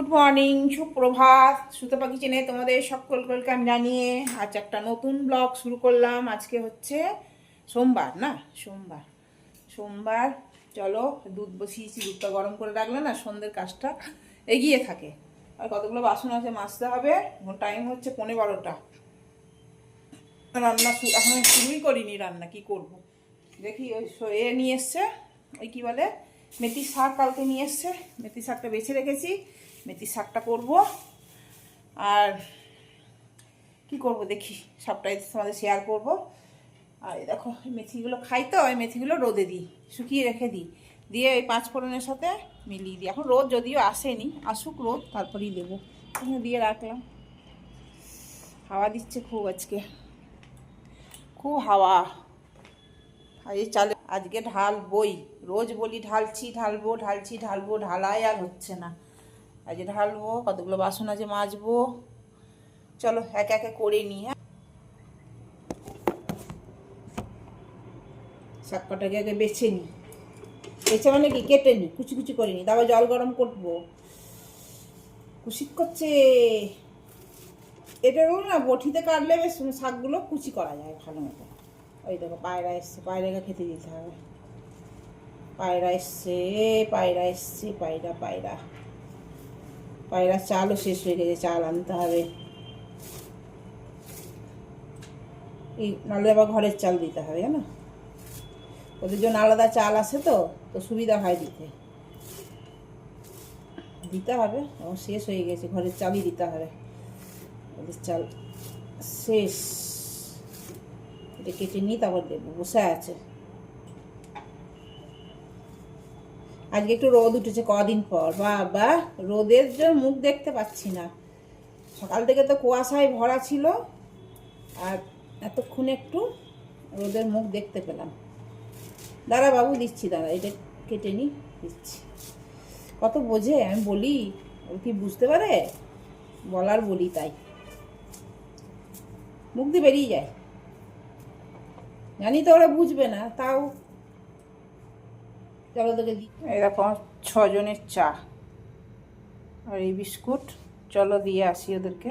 Good morning সুপ্রভাত সুতো পাখি চেনে তোমাদের সকলকে আমি জানিয়ে আজ একটা নতুন ব্লগ শুরু করলাম। আজকে হচ্ছে সোমবার না? সোমবার। সোমবার, চলো, দুধ বসিয়েছি, দুধটা গরম করে রাখলে না সন্ধ্যের কাজটা এগিয়ে থাকে। আর কতগুলো বাসন আছে মাজতে হবে? টাইম হচ্ছে পনেরো বারোটা। রান্না এখন শুরুই করিনি রান্না, কি করব। দেখি, ওই এ নিয়ে এসছে, ওই কী বলে মেথি শাক কালকে নিয়ে এসছে মেথি শাকটা বেছে রেখেছি। মেথি শাকটা করব। আর কি করব দেখি, সবটাই তোমাদের শেয়ার করব। আর এই দেখো মেথিগুলো খাই তো ওই মেথিগুলো রোদে দিই, শুকিয়ে রেখে দিই। দিয়ে ওই পাঁচ ফোড়নের সাথে মিলিয়ে দিই। এখন রোদ যদিও আসেনি, আসুক রোদ, তারপরেই দেবো। দিয়ে রাখলাম। হাওয়া দিচ্ছে খুব আজকে। খুব হাওয়া। এই চালে আজকে ঢাল বই রোজ বলি ঢালছি, ঢালবো ঢালছি, ঢালবো, ঢালাই আর হচ্ছে না। আজকে ঢালবো, কতগুলো বাসন আছে মাজবো। চলো, একে একে করে নিই হ্যাঁ? শাক কটাকে আগে বেছে নিই। বেছে মানে কি? কেটে নিই, কুচি কুচি করে নিই। তারপর জল গরম করব। কুচিক করছে। এটা হলো না, বটিতে কাটলে বেশ শাকগুলো কুচি করা যায় ভালো মতো। ওই দেখো, পায়রা এসছে, পায়রাকে খেতে দিতে হবে। পায়রা এসছে পায়রা এসছে, পায়রা পায়রা। পায়রা চালও শেষ হয়ে গেছে, চাল আনতে হবে। এই নাহলে আবার ঘরের চাল দিতে হবে, জানো? ওদের জন্য আলাদা চাল আছে তো তো সুবিধা হয় দিতে। দিতে হবে এবং শেষ হয়ে গেছে, ঘরের চালই দিতে হবে। ওদের চাল শেষ। এটা কেটে নিই তারপর দেবো, বসে আছে। আজকে একটু রোদ উঠেছে কদিন পর। বাবা, রোদের যে মুখ দেখতে পাচ্ছি না। সকাল থেকে তো কুয়াশায় ভরা ছিল। আর এতক্ষণ একটু রোদের মুখ দেখতে পেলাম। দাঁড়া বাবু, দিচ্ছি, দাঁড়া, এটা কেটে নি, দিচ্ছি। কত বোঝে? আমি বলি, ও কি বুঝতে পারে? বলার বলি তাই। মুখ দিয়ে বেরিয়ে যায়। জানি তো ওরা বুঝবে না, তাও চলো তোকে দিই এরকম ছজনের চা আর এই বিস্কুট। চলো দিয়ে আসি ওদেরকে।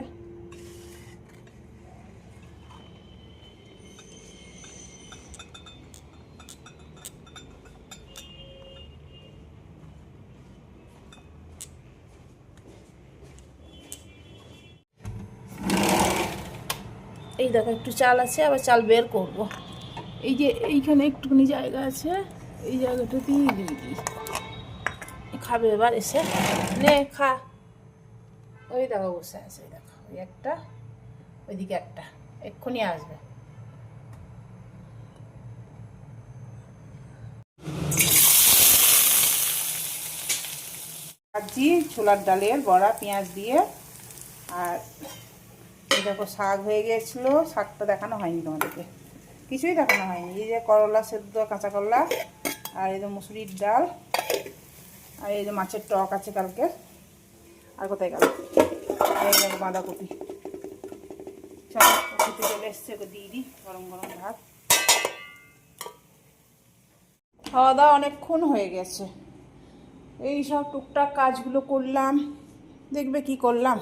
এই দেখো একটু চাল আছে আবার চাল বের করব। এই যে এইখানে একটুখানি জায়গা আছে। এই জায়গাটাতেই খাবে এবার এসে খা ওই দেখো বসে আছে ওই একটা ওইদিকে একটা এক্ষুনি আসবে ভাজি ছোলার ডালের বড়া পেঁয়াজ দিয়ে আর দেখো শাক হয়ে গিয়েছিল শাকটা দেখানো হয়নি তোমাদেরকে কিছুই দেখানো হয়নি এই যে করলা সেদ্ধ কাঁচা করলা আর এই যে মুসুরির ডাল, আর এই যে মাছের টক আছে কালকে। আর কোথায় গেল? এই দেখো বাঁধাকপি। চলো খেতে চলে এসছে দিয়ে দিই, গরম গরম ভাত। খাওয়া দাওয়া অনেকক্ষণ হয়ে গেছে। এই সব টুকটাক কাজগুলো করলাম, দেখবে কি করলাম?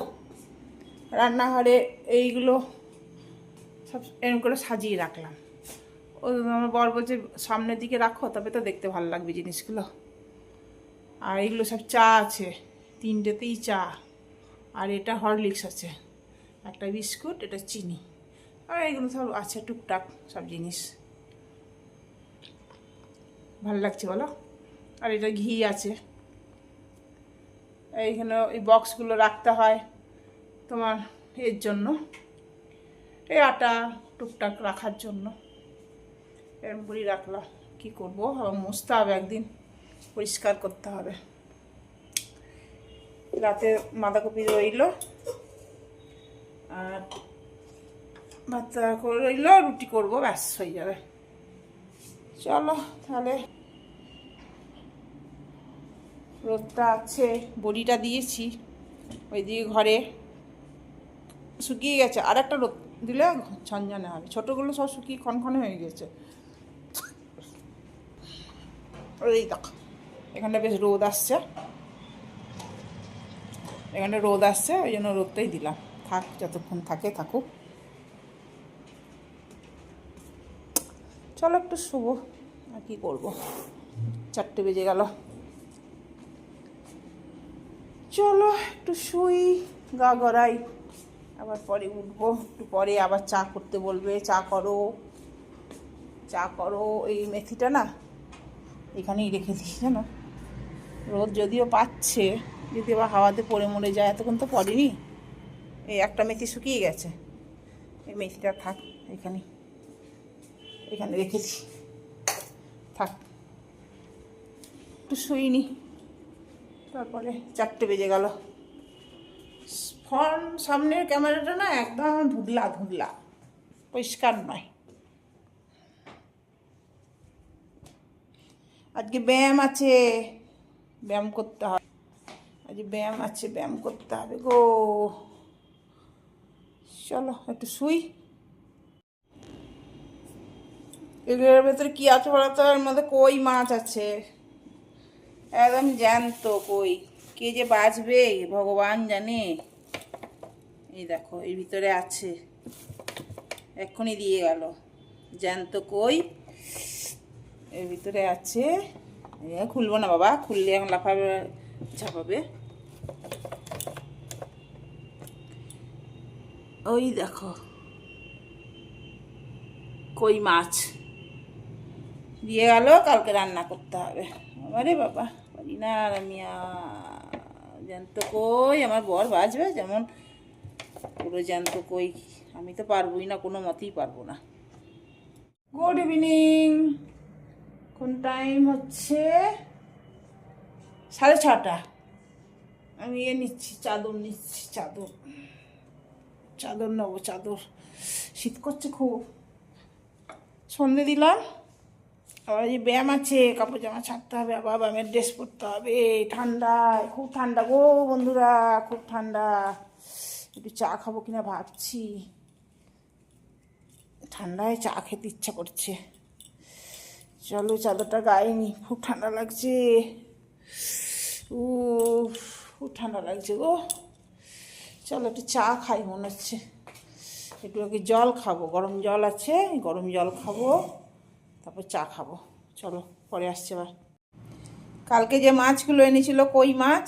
রান্নাঘরে এইগুলো সব এরকম করে সাজিয়ে রাখলাম। ও আমার বর বলছে, সামনের দিকে রাখো, তবে তো দেখতে ভালো লাগবে জিনিসগুলো। আর এগুলো সব চা আছে, তিনটেতেই চা। আর এটা হরলিক্স আছে, একটা বিস্কুট, এটা চিনি। আর এগুলো সব আছে, টুকটাক সব জিনিস। ভালো লাগছে বলো? আর এটা ঘি আছে। এইখানে এই বক্সগুলো রাখতে হয় তোমার এর জন্য। এই আটা টুকটাক রাখার জন্য। এরম করেই রাখলাম। কী করব? আবার মুছতে হবে একদিন। পরিষ্কার করতে হবে। রাতে বাঁধাকপি রইল। আর ভাত করে রইল, রুটি করব, ব্যাস, হয়ে যাবে। চলো, তাহলে রোদটা আছে, বড়িটা দিয়েছি। ওইদিকে ঘরে শুকিয়ে গেছে। আর একটা রোদ দিলে ঝনঝনে হবে। ছোটোগুলো সব শুকিয়ে ক্ষণক্ষণে হয়ে গেছে। এই দেখো এখানটা বেশ রোদ আসছে। এখানে রোদ আসছে, ওই জন্য রোদটাই দিলাম। থাক, যতক্ষণ থাকে থাকুক। চলো একটু শুবো, আর কি করব? চারটে বেজে গেল। চলো একটু শুই, গা গড়াই। আবার পরে উঠবো, একটু পরে আবার চা করতে বলবে। চা করো চা করো, এই মেথিটা না এখানেই রেখে দিই, জানো? রোদ যদিও পাচ্ছে, যদি আবার হাওয়াতে পড়ে মরে যায়, এতক্ষণ তো পড়েনি। এই একটা মেথি শুকিয়ে গেছে। এই মেথিটা থাক এখানে এখানে রেখে দিই। থাক। একটু শুইনি তারপরে চারটে বেজে গেল। ফোন সামনের ক্যামেরাটা না একদম ধুদলা ধুদলা পরিষ্কার নয়। আজকে ব্যায়াম আছে। ব্যায়াম করতে হবে। আজকে ব্যায়াম আছে, ব্যায়াম করতে হবে গো। চলো, একটু শুই। এগুলোর ভেতরে কি আছে বলতো এর মধ্যে কই মাছ আছে? একদম জ্যান্ত কই। কে যে বাঁচবে, ভগবান জানে। এই দেখো, এর ভিতরে আছে। এক্ষুনি দিয়ে গেল। জ্যান্ত কই? এর ভিতরে আছে খুলবো না বাবা, খুললে এখন লাফাবে, ঝাপাবে। ওই দেখো, কই মাছ? দিয়ে গেল, কালকে রান্না করতে হবে। আরে বাবা পারি না আর আমি জ্যান্ত কই, আমার বর বাজবে যেমন। পুরো জ্যান্ত কই, আমি তো পারবোই না, কোনো মতেই পারব না। গুড ইভিনিং কোন টাইম হচ্ছে সাড়ে ছটা। আমি ইয়ে নিচ্ছি, চাদর নিচ্ছি, চাদর। চাদর নেব, চাদর। শীত করছে খুব। সন্ধে দিলাম। আবার এই ব্যায়াম আছে, কাপড় জামা ছাড়তে হবে, আবার ব্যায়ামের ড্রেস পরতে হবে। ঠান্ডায় খুব ঠান্ডা গো বন্ধুরা, খুব ঠান্ডা। একটু চা খাব কিনা ভাবছি। ঠান্ডায় চা খেতে ইচ্ছা করছে। চলো চাদরটা গায়ে নি খুব ঠান্ডা লাগছে। ও খুব ঠান্ডা লাগছে গো। চলো একটু চা খাই মনে হচ্ছে। একটু আগে জল খাব, গরম জল আছে, গরম জল খাব, তারপর চা খাব। চলো, পরে আসছে আবার। কালকে যে মাছগুলো এনেছিল, কই মাছ?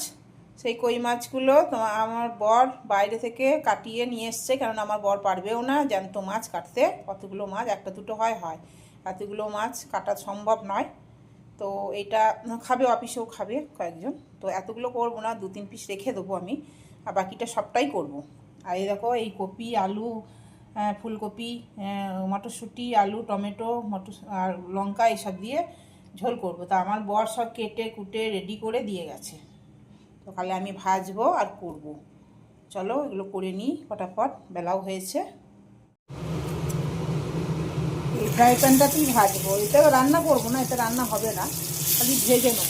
সেই কই মাছগুলো তো আমার বর বাইরে থেকে কাটিয়ে নিয়ে এসছে কারণ আমার বর পারবেও না জ্যান্ত মাছ কাটতে, কতগুলো মাছ, একটা দুটো হয় হয়। এতগুলো মাছ, কাটা সম্ভব নয়। তো এটা খাবে, অফিসেও খাবে কয়েকজন। তো এতগুলো করব না, দু তিন পিস রেখে দেবো আমি। আর বাকিটা সবটাই করব। আর এই দেখো, এই কপি, আলু ফুলকপি মটরশুঁটি, আলু, টমেটো, মটর, আর লঙ্কা এসব দিয়ে ঝোল করব। তা আমার বর সব কেটে কুটে রেডি করে দিয়ে গেছে। তো খালি আমি ভাজবো আর করব। চলো এগুলো করে নিই ফটাফট বেলাও হয়েছে। ফ্রাই প্যানটাতেই ভাজবো। এটা রান্না করব না, এটা রান্না হবে না। খালি ভেজে নেব।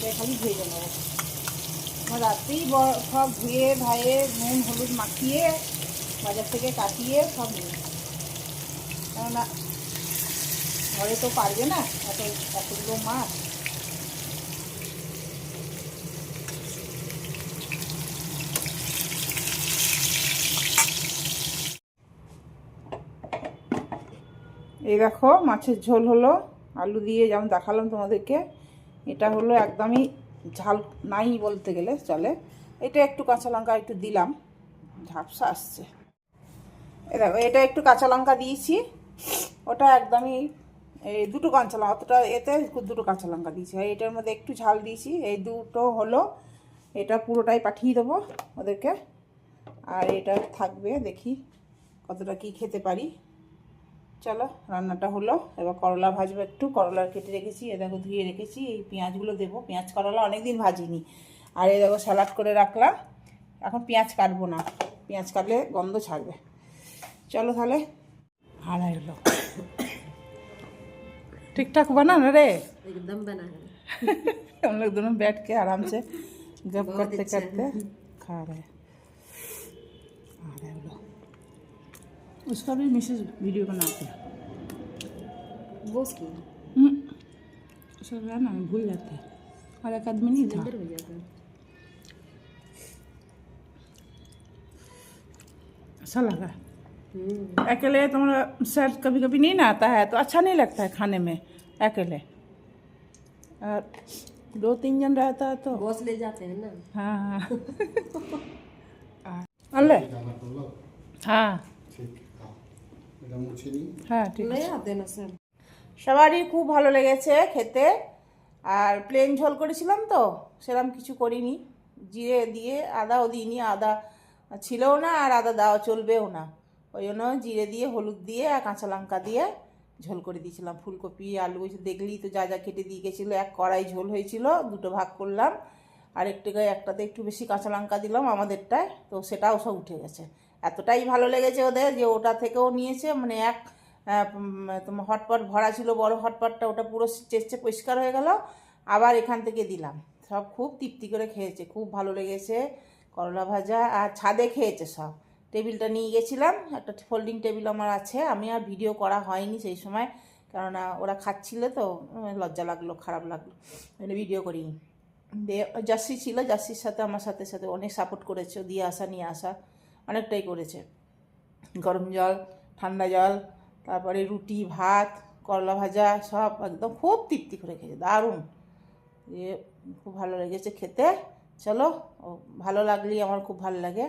এটা খালি ভেজে নেব। ব- সব ধুয়ে ভাইয়ে নুন, হলুদ মাখিয়ে বাজার থেকে কাটিয়ে সব নিয়ে কেননা, ঘরে তো পারবে না, এত এতগুলো মাছ। এই দেখো, মাছের ঝোল হলো। আলু দিয়ে যেমন দেখালাম তোমাদেরকে, এটা হলো একদমই ঝাল নাই বলতে গেলে, চলে। এটা একটু কাঁচা লঙ্কা একটু দিলাম, ঝাপসা আসছে। এ দেখো, এটা একটু কাঁচা লঙ্কা দিয়েছি। ওটা একদমই, এই দুটো কাঁচা লঙ্কা, অতটা এতে দুটো কাঁচা লঙ্কা দিয়েছি। আর এটার মধ্যে একটু ঝাল দিয়েছি, এই দুটো হলো, এটা পুরোটাই পাঠিয়ে দেবো ওদেরকে। আর এটা থাকবে, দেখি কতটা কি খেতে পারি। চলো রান্নাটা হলো এবার করলা ভাজবো একটু করলা কেটে রেখেছি এ দেখো ধুয়ে রেখেছি এই পেঁয়াজগুলো দেবো পেঁয়াজ করলা অনেক দিন ভাজিনি আর এই দেখো স্যালাড করে রাখলাম এখন পেঁয়াজ কাটবো না পেঁয়াজ কাটলে গন্ধ ছাড়বে চলো তাহলে আড়াই হলো ঠিকঠাক বানান রে एकदम बना है हम लोग दोनों बैठ के आराम से गप करते करते खा रहे हैं आ रहे हैं लोग उसका भी मिसेज वीडियो बनाते हैं। वो हम्म। उसका ना भूल जाते हैं। और एक आदमी नहीं था। अच्छा लगा। हम्म। अकेले तुम्हारा सर कभी कभी नहीं ना आता है? तो अच्छा नहीं लगता है खाने में अकेले? और दो तीन जन रहता है तो बॉस ले जाते हैं ना। हाँ हाँ। अल्ले? हाँ। হ্যাঁ সবারই খুব ভালো লেগেছে খেতে। আর প্লেন ঝোল করেছিলাম তো সেরকম কিছু করিনি। জিরে দিয়ে আদাও দিইনি আদা ছিলও না আর আদা দেওয়া চলবেও না। ওই জন্য জিরে দিয়ে হলুদ দিয়ে আর কাঁচা লঙ্কা দিয়ে ঝোল করে দিয়েছিলাম। ফুলকপি আলু দেখলি তো যা যা কেটে দিয়ে গেছিল এক কড়াই ঝোল হয়েছিল দুটো ভাগ করলাম। আর একটু একটাতে একটু বেশি কাঁচা লঙ্কা দিলাম আমাদেরটায় তো সেটাও সব উঠে গেছে। এতটাই ভালো লেগেছে ওদের যে ওটা থেকেও নিয়েছে মানে এক তোমার হটপট ভরা ছিল, বড় হটপটটা ওটা পুরো চেষ্টে পরিষ্কার হয়ে গেল, আবার এখান থেকে দিলাম। সব খুব তৃপ্তি করে খেয়েছে, খুব ভালো লেগেছে, করলা ভাজা আর ছাদে খেয়েছে সব। টেবিলটা নিয়ে গেছিলাম, একটা ফোল্ডিং টেবিল আমার আছে, আমি আর ভিডিও করা হয়নি সেই সময়, কেননা ওরা খাচ্ছিল তো লজ্জা লাগল, খারাপ লাগল ভিডিও দিয়ে জার্সি ছিল জার্সির সাথে, আমার সাথে সাথে অনেক সাপোর্ট করেছে, দিয়ে আসা, নিয়ে আসা। অনেকটাই করেছে। গরম জল, ঠান্ডা জল, তারপরে রুটি, ভাত, করলা ভাজা, সব একদম খুব তৃপ্তি করে খেয়েছে, দারুণ। দিয়ে খুব ভালো লেগেছে খেতে। চলো ভালো লাগলেই আমার খুব ভালো লাগে।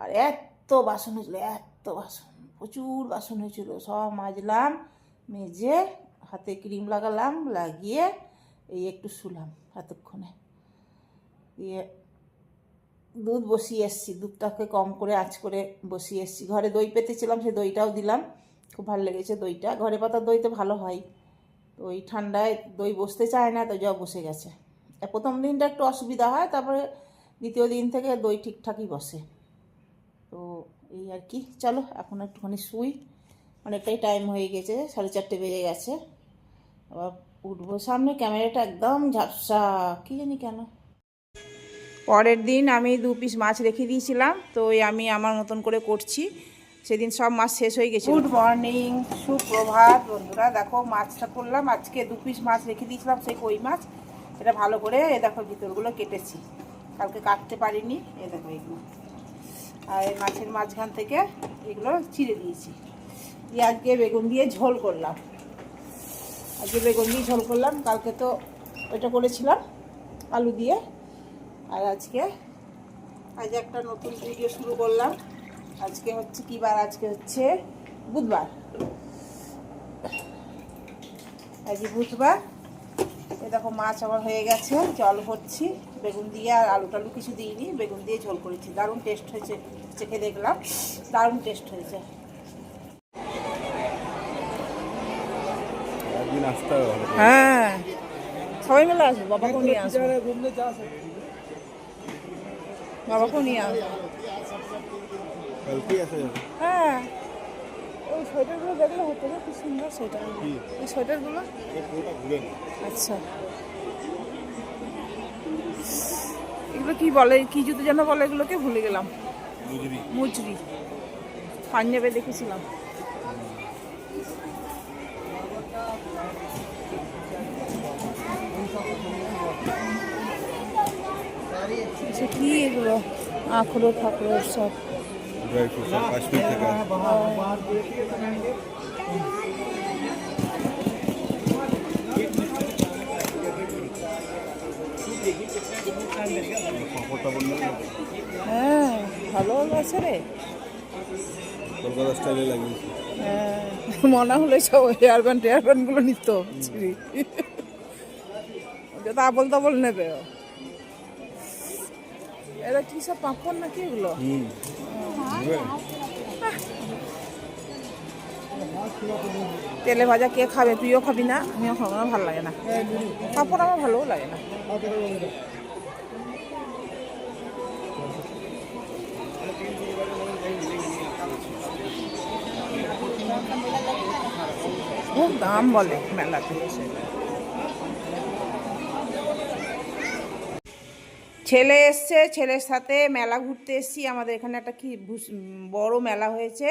আর এত বাসন হয়েছিল, এত বাসন, প্রচুর বাসন হয়েছিল। সব মাজলাম, মেজে হাতে ক্রিম লাগালাম, লাগিয়ে এই একটু শুলাম এতক্ষণে। দিয়ে দুধ বসিয়ে এসেছি। দুধটাকে কম করে আঁচ করে বসিয়ে এসেছি। ঘরে দই পেতেছিলাম সেই দইটাও দিলাম। খুব ভালো লেগেছে দইটা। ঘরে পাতার দই তো ভালো হয়। তো ওই ঠান্ডায় দই বসতে চায় না, তো যা বসে গেছে। প্রথম দিনটা একটু অসুবিধা হয়, তারপরে দ্বিতীয় দিন থেকে দই ঠিকঠাকই বসে। তো এই আর কি। চলো, এখন একটুখানি শুই। অনেকটাই টাইম হয়ে গেছে, সাড়ে চারটে বেজে গেছে। আবার উঠবো সামনে, ক্যামেরাটা একদম ঝাপসা। কি জানি কেন। পরের দিন আমি দু পিস মাছ রেখে দিয়েছিলাম, তো আমি আমার মতন করে করছি। সেদিন সব মাছ শেষ হয়ে গেছে গুড মর্নিং সুপ্রভাত বন্ধুরা। দেখো মাছটা করলাম। আজকে দু পিস মাছ রেখে দিয়েছিলাম সেই কই মাছ। এটা ভালো করে এ দেখো ভিতরগুলো কেটেছি। কালকে কাটতে পারিনি। এ দেখো এগুলো। আর এই মাছের মাঝখান থেকে এগুলো চিড়ে দিয়েছি। দিয়ে আজকে বেগুন দিয়ে ঝোল করলাম। আজকে বেগুন দিয়ে ঝোল করলাম। কালকে তো ওইটা করেছিলাম, আলু দিয়ে। আর আজকে আজ একটা নতুন ভিডিও শুরু করলাম। আজকে হচ্ছে কি বার? আজকে হচ্ছে বুধবার। আজ বুধবার। এ দেখো মাছ আমার হয়ে গেছে জল ভরছি বেগুন দিয়ে আর আলু টালু কিছু দিইনি বেগুন দিয়ে ঝোল করেছি। দারুণ টেস্ট হয়েছে চেখে দেখলাম দারুণ টেস্ট হয়েছে। হ্যাঁ সবাই মিলে আসব নিয়ে আসব? বাবাকেও নিয়ে আসব হ্যাঁ। ওই সোয়েটারগুলো দেখলে হতো না কি সুন্দর সোয়েটার। এই সোয়েটারগুলো? আচ্ছা। এগুলো কি বলে? কি জুতো যেন বলে এগুলোকে? ভুলে গেলাম। মুজরি। পাঞ্জাবে দেখেছিলাম। আচ্ছা, কি এগুলো? আখরো ঠাকুরো সব। হ্যাঁ ভালো আছে রে। কলকাতা স্টাইলে হ্যাঁ, মনে হলে সব হেয়ার ব্যান্ড নিত যত আবল তাবল নেবে। এরা কি সব পাঁপড় নাকি এগুলো? তেলে ভাজা কে খাবে? তুইও খাবি না? আমিও খাব না ভালো লাগে না। পাঁপড় আমার ভালোও লাগে না। খুব দাম বলে মেলাতে। ছেলে এসছে, ছেলের সাথে মেলা ঘুরতে এসছি। আমাদের এখানে একটা কি বড় মেলা হয়েছে।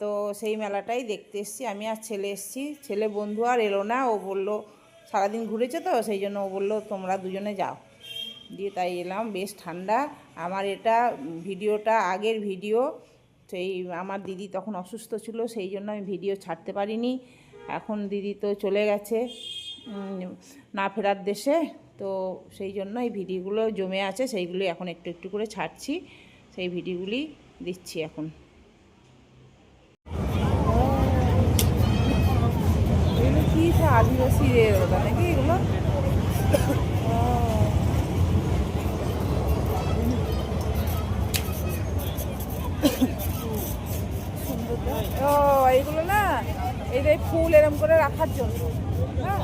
তো সেই মেলাটাই দেখতে এসছি। আমি আর ছেলে এসছি। ছেলে বন্ধু আর এলো না। ও বলল, সারাদিন ঘুরেছে তো? সেই জন্য ও বলল, তোমরা দুজনে যাও। দিয়ে তাই এলাম। বেশ ঠান্ডা। আমার এটা ভিডিওটা আগের ভিডিও। সেই আমার দিদি তখন অসুস্থ ছিল, সেই জন্য আমি ভিডিও ছাড়তে পারিনি। এখন দিদি তো চলে গেছে না ফেরার দেশে। তো সেই জন্য এই ভিডিওগুলো জমে আছে, সেইগুলি এখন একটু একটু করে ছাড়ছি। সেই ভিডিওগুলি দিচ্ছি এখন। কি সব আদিবাসীদের ওটা নাকি এগুলো? ও। এইগুলো না, এই ফুল এরম করে রাখার জন্য হ্যাঁ?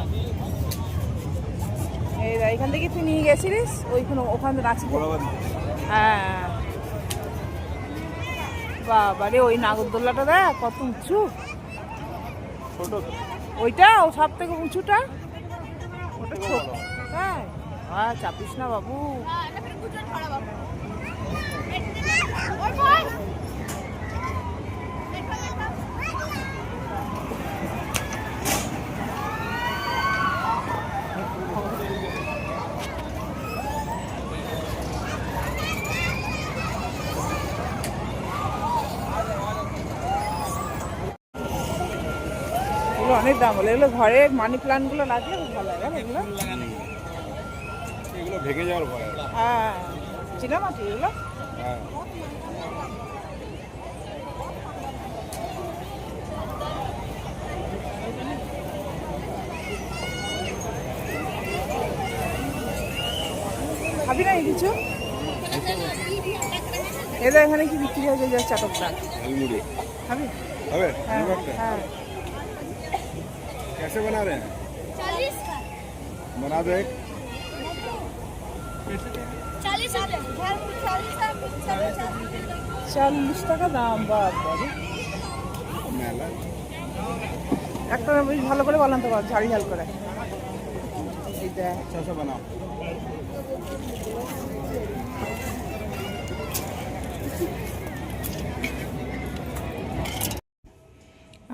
এই এখান থেকে তুই নিয়ে গেছিলিস? ওইখানে ওখানে নাচি হ্যাঁ। বাবা রে ওই নাগরদোল্লাটা দেখ কত উঁচু। ছোট। ওইটা ও সব থেকে উঁচুটা? ওটা ছোট। হ্যাঁ। হ্যাঁ চাপিস না বাবু। অনেক দাম বলে এগুলো ঘরে মানি প্লান্টগুলো খুব ভালো লাগে এগুলো? এগুলো ভেঙে যাওয়ার ভয়। হ্যাঁ চিনামাটি এগুলো? হ্যাঁ। খাবি না কিছু? এদের এখানে কি বিক্রি হয়ে যায় চাটকটা খাবি? হবে হ্যাঁ হ্যাঁ। कैसे बना रहे हैं चालीस का बना दो एक चालीस का चालीस का চল্লিশ টাকা দাম বাবা मेला একটা বেশ ভালো করে বলান তো ঝাল ঝাল করে এই দেখ अच्छा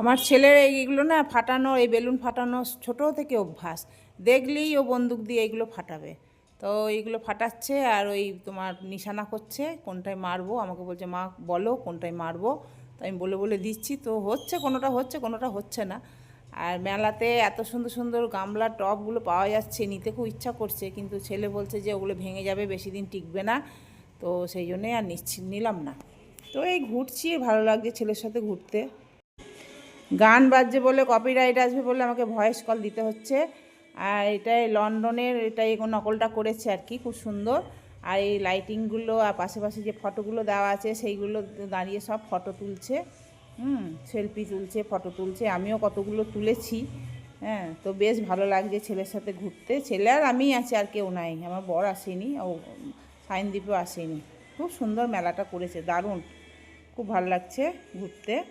আমার ছেলের এইগুলো না ফাটানো, এই বেলুন ফাটানো ছোট থেকে অভ্যাস। দেখলেই ও বন্দুক দিয়ে এইগুলো ফাটাবে। তো এইগুলো ফাটাচ্ছে আর ওই তোমার নিশানা করছে, কোনটায় মারবো? আমাকে বলছে, মা, বলো কোনটায় মারবো? তো আমি বলে বলে দিচ্ছি, তো হচ্ছে, কোনোটা হচ্ছে কোনোটা হচ্ছে না। আর মেলাতে এত সুন্দর সুন্দর গামলা টপগুলো পাওয়া যাচ্ছে, নিতে খুব ইচ্ছা করছে, কিন্তু ছেলে বলছে যে ওগুলো ভেঙে যাবে, বেশি দিন টিকবে না। তো সেই জন্যই আর নিচ্ছি, নিলাম না। তো এই ঘুরছি, ভালো লাগছে ছেলের সাথে ঘুরতে। গান বাজছে বলে কপিরাইট আসবে বলে আমাকে ভয়েস কল দিতে হচ্ছে। আর এটাই লন্ডনের, এটা এটাই নকলটা করেছে আর কি, খুব সুন্দর। আর এই লাইটিংগুলো আর পাশে পাশে যে ফটোগুলো দেওয়া আছে, সেইগুলো দাঁড়িয়ে সব ফটো তুলছে। হুম সেলফি তুলছে ফটো তুলছে। আমিও কতগুলো তুলেছি। হ্যাঁ তো বেশ ভালো লাগছে ছেলের সাথে ঘুরতে। ছেলে আর আমি আছি, আর কেউ নাই। আমার বর আসেনি, ও সাইনদ্বীপও আসেনি। খুব সুন্দর মেলাটা করেছে, দারুণ। খুব ভালো লাগছে ঘুরতে।